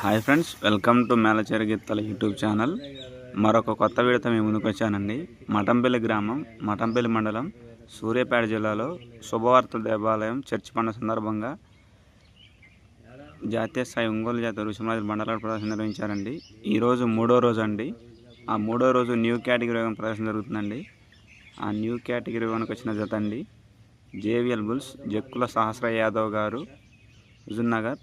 Hi friends welcome to Melacheri గిత్తల YouTube channel. మరొక కొత్త విడత మేము ముందుకు వచ్చానండి. మఠంపల్లి గ్రామం మఠంపల్లి మండలం సూర్యాపేట జిల్లాలో శుభవార్త దేవాలయం చర్చి పండుగ సందర్భంగా జాతీయ స్థాయి ఒంగోలు జాతీయ ఋషిమరాజు బండలాట ప్రదర్శన నిర్వహించారండి. ఈరోజు మూడో రోజు అండి. ఆ మూడో రోజు న్యూ కేటగిరీ వన్ ప్రదర్శన జరుగుతుందండి. ఆ న్యూ కేటగిరీ వన్కి వచ్చిన జత అండి. జేవిఎల్ బుల్స్ జక్కుల సహస్ర యాదవ్ గారు హుజుర్నగర్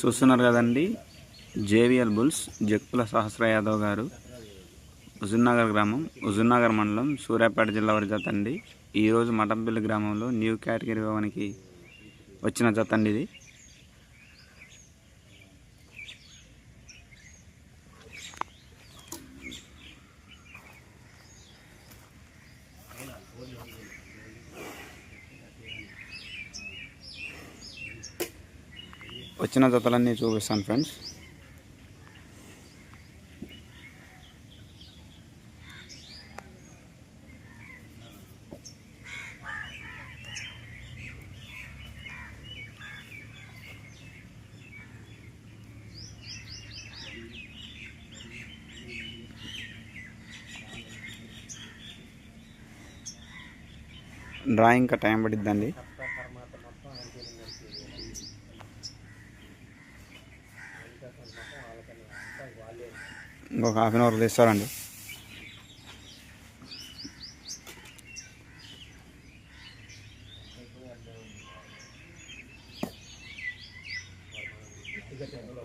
చూస్తున్నారు కదండి జేవిఎల్ బుల్స్ జక్కుల సహస్ర యాదవ్ గారు హుజుర్నగర్ గ్రామం హుజుర్నగర్ మండలం సూర్యాపేట జిల్లా వారి జత అండి. ఈరోజు మటంపల్లి గ్రామంలో న్యూ కేటగిరీ భవన్కి వచ్చిన జత అండి ఇది. వచ్చిన జతలన్నీ చూపిస్తాను ఫ్రెండ్స్ డ్రాయింగ్ ఇంకా టైం పడిద్దండి ఇంకొక హాఫ్ అన్ అవర్ తీస్తారండి.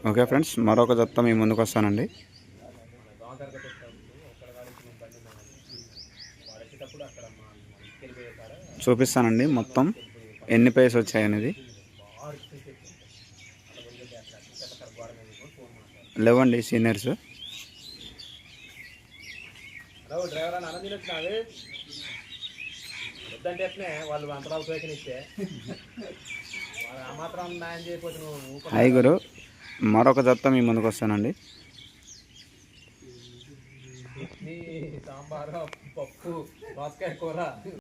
ఓకే ఫ్రెండ్స్ మరొక జత మీ ముందుకు వస్తానండి. చూపిస్తానండి మొత్తం ఎన్ని పేస్ వచ్చాయనేది. లేవండి సీనియర్స్. హలో డ్రైవర్ అని అన్నం తినొచ్చినావి. వద్దంటే ఎట్లనే వాళ్ళు అంతలా ఉపయోగం ఇస్తే. వాళ్ళు ఆ మాత్రం న్యాయం చేయకపోతే నువ్వు. హాయ్ గురు మరొక జత మీ ముందుకు వస్తానండి. సాంబారు పప్పు దోసకాయ కూర.